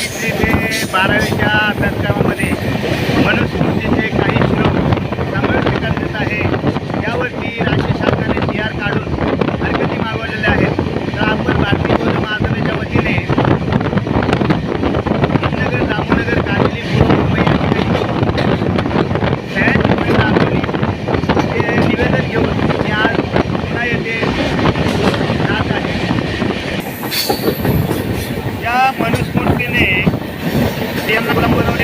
तिसरी ते बारावीच्या अभ्यासक्रमामध्ये मनुस्मृतीचे काही श्लोक समाविष्ट करण्यात आहे यावरती राज्य शासनाने जी आर काढून हरकती मागवलेल्या आहेत. तर आपण भारतीय बौद्ध महासभेच्या वतीने हिमनगर दामोनगर कांदिली निवेदन घेऊन ते येथे जात आहे. मनुष्य eh. Hindi ang nagtambo ng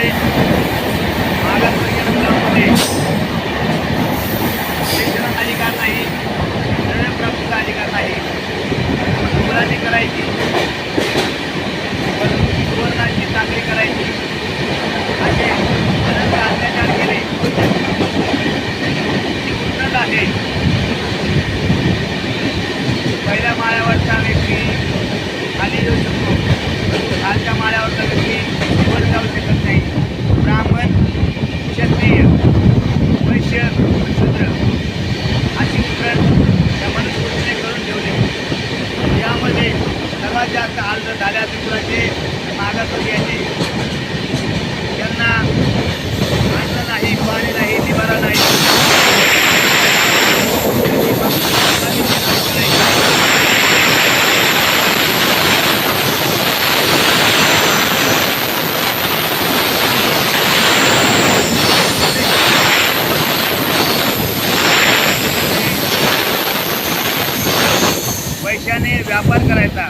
सर्वात जास्त अर्ज झाल्या त्रिपुराचे मागासवर्गीयाचे यांना व्यापार करायचा.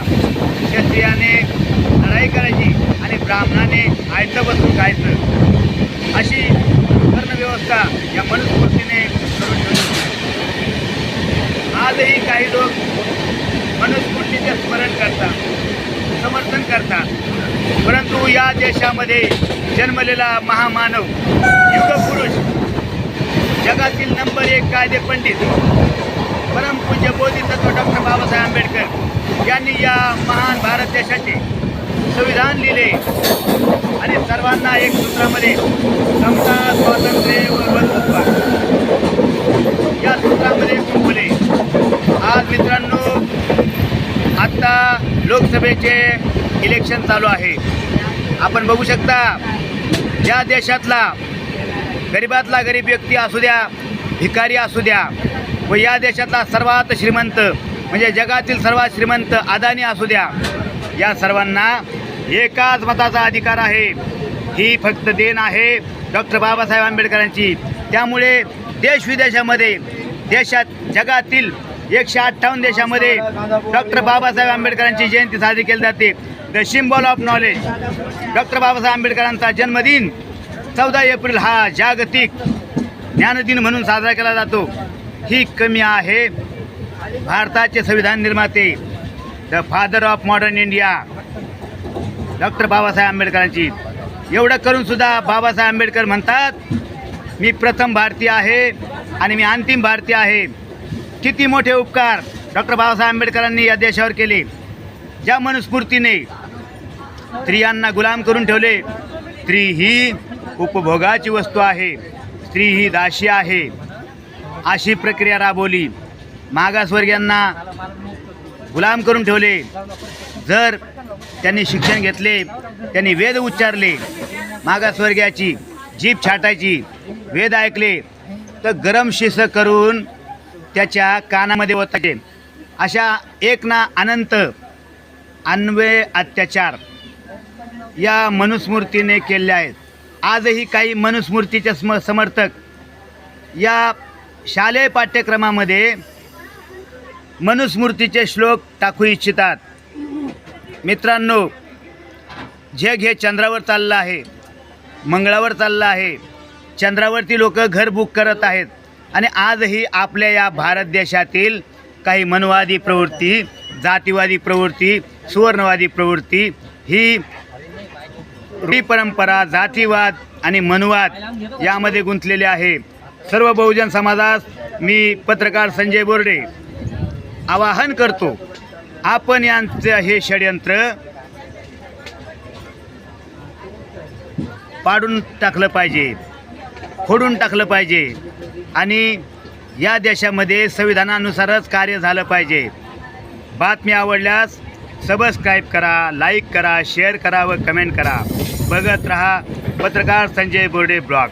क्षत्रियाने लढाई करायची आणि ब्राह्मणाने आयतं बसून खायचं. अशी वर्णव्यवस्था या मनुस्मृतीने करून ठेवली. आजही काही लोक मनुस्मृतीचे स्मरण करतात समर्थन करतात. परंतु या देशामध्ये जन्मलेला महामानव युगपुरुष जगातील नंबर एक कायदे पंडित परमपूज्य बोधितत्व डॉक्टर बाबासाहेब आंबेडकर यांनी या महान भारत देशाचे संविधान लिहिले आणि सर्वांना एक सूत्रामध्ये समता स्वातंत्र्य व बंधुत्व. या सूत्रामध्ये गुंफले आज मित्रांनो आत्ता लोकसभेचे इलेक्शन चालू आहे. आपण बघू शकता या देशातला गरीबातला गरीब व्यक्ती असू द्या भिकारी असू द्या व या देशातला सर्वात श्रीमंत म्हणजे जगातील सर्वात श्रीमंत अदानी असू द्या या सर्वांना एकाच मताचा अधिकार आहे. ही फक्त देण आहे डॉक्टर बाबासाहेब आंबेडकरांची. त्यामुळे देश विदेशामध्ये देशात जगातील एकशे अठ्ठावन्न देशामध्ये डॉक्टर बाबासाहेब आंबेडकरांची जयंती साजरी केली जाते. The symbol of knowledge doctor Babasaheb आंबेडकरांचा जन्मदिन चौदा एप्रिल हा जागतिक ज्ञानदिन म्हणून साजरा केला जातो. ही कमी आहे. भारताचे संविधान निर्माते the father of modern India doctor Babasaheb आंबेडकरांची. एवढं करून सुद्धा बाबासाहेब आंबेडकर म्हणतात मी प्रथम भारतीय आहे आणि मी अंतिम भारतीय आहे. किती मोठे उपकार डॉक्टर बाबासाहेब आंबेडकरांनी या देशावर केले. ज्या मनुस्फूर्तीने स्त्रियांना गुलाम करून ठेवले स्त्री ही उपभोगाची वस्तू आहे. स्त्री ही दाशी आहे. अशी प्रक्रिया राबवली. मागासवर्गीयांना गुलाम करून ठेवले. जर त्यांनी शिक्षण घेतले त्यांनी वेद उच्चारले मागासवर्गीयाची जीभ छाटायची वेद ऐकले तर गरम शिस करून त्याच्या कानामध्ये ओतायचे. अशा एक ना अनंत अन्वय अत्याचार या मनुस्मृतीने केले आहेत. आजही काही मनुस्मृतीचे स्म समर्थक या शालेय पाठ्यक्रमामध्ये मनुस्मृतीचे श्लोक टाकू इच्छितात. मित्रांनो जग हे चंद्रावर चाललं आहे मंगळावर चाललं आहे. चंद्रावरती लोक घर बुक करत आहेत. आणि आजही आपल्या या भारत देशातील काही मनवादी प्रवृत्ती जातीवादी प्रवृत्ती सुवर्णवादी प्रवृत्ती ही परंपरा जातीवाद आणि मनवाद यामध्ये गुंतलेले आहे. सर्व बहुजन समाजास मी पत्रकार संजय बोर्डे आवाहन करतो आपण यांचं हे षडयंत्र पाडून टाकलं पाहिजे फोडून टाकलं पाहिजे आणि या देशामध्ये संविधानानुसारच कार्य झालं पाहिजे. बातमी आवडल्यास सबस्क्राईब करा लाईक करा शेअर करा व कमेंट करा. बघत रहा पत्रकार संजय बोर्डे ब्लॉग.